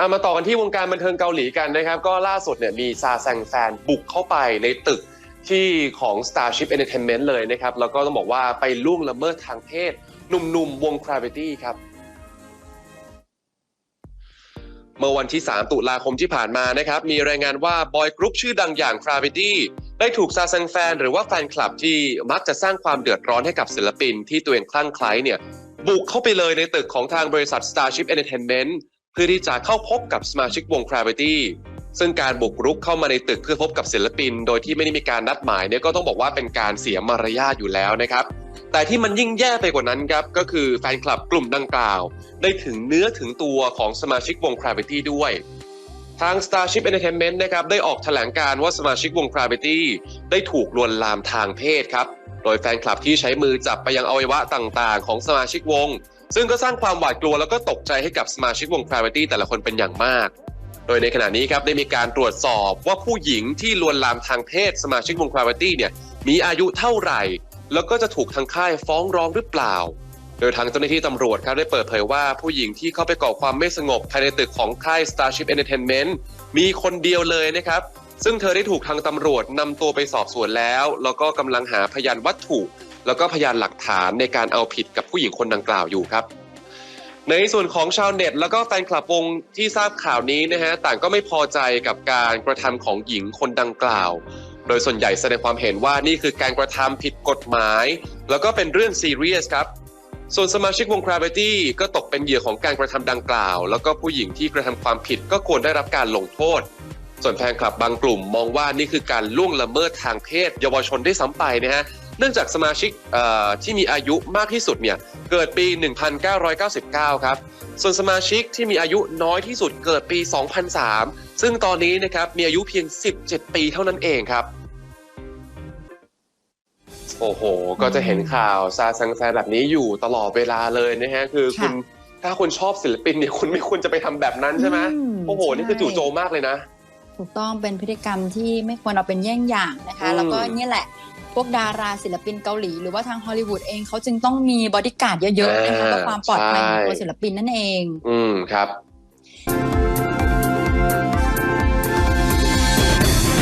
อะมาต่อกันที่วงการบันเทิงเกาหลีกันนะครับ ก็ล่าสุดเนี่ยมีซาแซงแฟนบุกเข้าไปในตึกที่ของ Starship Entertainment เลยนะครับ แล้วก็ต้องบอกว่าไปล่วงละเมิดทางเพศหนุ่มๆวง Gravity ครับ เมื่อวันที่ 3 ตุลาคมที่ผ่านมานะครับ มีรายงานว่าบอยกรุ๊ปชื่อดังอย่าง Gravity ได้ถูกซาซังแฟนหรือว่าแฟนคลับที่มักจะสร้างความเดือดร้อนให้กับศิลปินที่ตัวเองคลั่งไคล้เนี่ยบุกเข้าไปเลยในตึกของทางบริษัท Starship Entertainment เพื่อที่จะเข้าพบกับสมาชิกวง Gravity ซึ่งการบุกรุกเข้ามาในตึกเพื่อพบกับศิลปิน โดยที่ไม่ได้มีการนัดหมายเนี่ยก็ต้องบอกว่าเป็นการเสียมารยาทอยู่แล้วนะครับ แต่ที่มันยิ่งแย่ไปกว่านั้นครับ ก็คือแฟนคลับกลุ่มดังกล่าว ได้ถึงเนื้อถึงตัวของสมาชิกวง Gravity ด้วย ทาง Starship Entertainment นะครับได้ออกแถลงการว่าสมาชิกวง Gravity ได้ถูกลวนลามทางเพศครับ โดยแฟนคลับที่ใช้มือจับไปยังอวัยวะต่างๆ ของสมาชิกวง ซึ่งก็สร้างความหวาดกลัวแล้วก็ตกใจให้กับสมาชิกวง Gravity แต่ละคนเป็นอย่างมาก โดยในขณะนี้ครับได้มีการตรวจสอบว่าผู้หญิงที่ลวนลามทางเพศสมาชิกวง Gravity เนี่ยมีอายุเท่าไหร่ แล้วก็จะถูกทางค่ายฟ้องร้องหรือเปล่า โดยทางเจ้าหน้าที่ตำรวจครับได้เปิดเผยว่าผู้หญิงที่เข้าไปก่อความไม่สงบภายในตึกของค่าย Starship Entertainment มีคนเดียวเลยนะครับซึ่งเธอได้ถูกทางตำรวจนำตัวไปสอบสวนแล้ว แล้วก็กำลังหาพยานวัตถุ แล้วก็พยานหลักฐานในการเอาผิดกับผู้หญิงคนดังกล่าวอยู่ครับ ในส่วนของชาวเน็ต แล้วก็แฟนคลับวงที่ทราบข่าวนี้นะฮะต่างก็ไม่พอใจกับการกระทำของหญิงคนดังกล่าว โดยส่วนใหญ่แสดงความเห็นว่านี่คือการกระทำผิดกฎหมาย แล้วก็เป็นเรื่องซีเรียสครับส่วนสมาชิกวง Gravity ก็ตกเป็นเหยื่อของการกระทำดังกล่าว แล้วก็ผู้หญิงที่กระทำความผิดก็ควรได้รับการลงโทษ ส่วนแฟนคลับบางกลุ่มมองว่านี่คือการล่วงละเมิดทางเพศ เยาวชนได้ซ้ำไปนะฮะ เนื่องจากสมาชิกเอ่อที่มีอายุมากที่สุดเนี่ยเกิดปี 1999 ครับ ส่วนสมาชิกที่มีอายุน้อยที่สุดเกิดปี 2003 ซึ่งตอนนี้นะครับมีอายุเพียง 17 ปีเท่านั้นเองครับโอ้โห ก็จะเห็นข่าวซาซังแฟแบบนี้อยู่ตลอดเวลาเลยนะฮะ คือคุณถ้าคุณชอบศิลปินเนี่ยคุณไม่ควรจะไปทำแบบนั้นใช่ไหมอืมโอ้โห นี่คือใช่จู่โจมมากเลยนะ ถูกต้องเป็นพฤติกรรมที่ไม่ควรเอาเป็นเยี่ยงอย่างนะคะอืมแล้วก็เนี่ยแหละ พวกดาราศิลปินเกาหลี หรือว่าทางฮอลลีวูดเองเขาจึงต้องมีบอดี้การ์ดเยอะๆนะคะเพื่อความปลอดภัยของตัวศิลปินนั่นเอง อืมครับ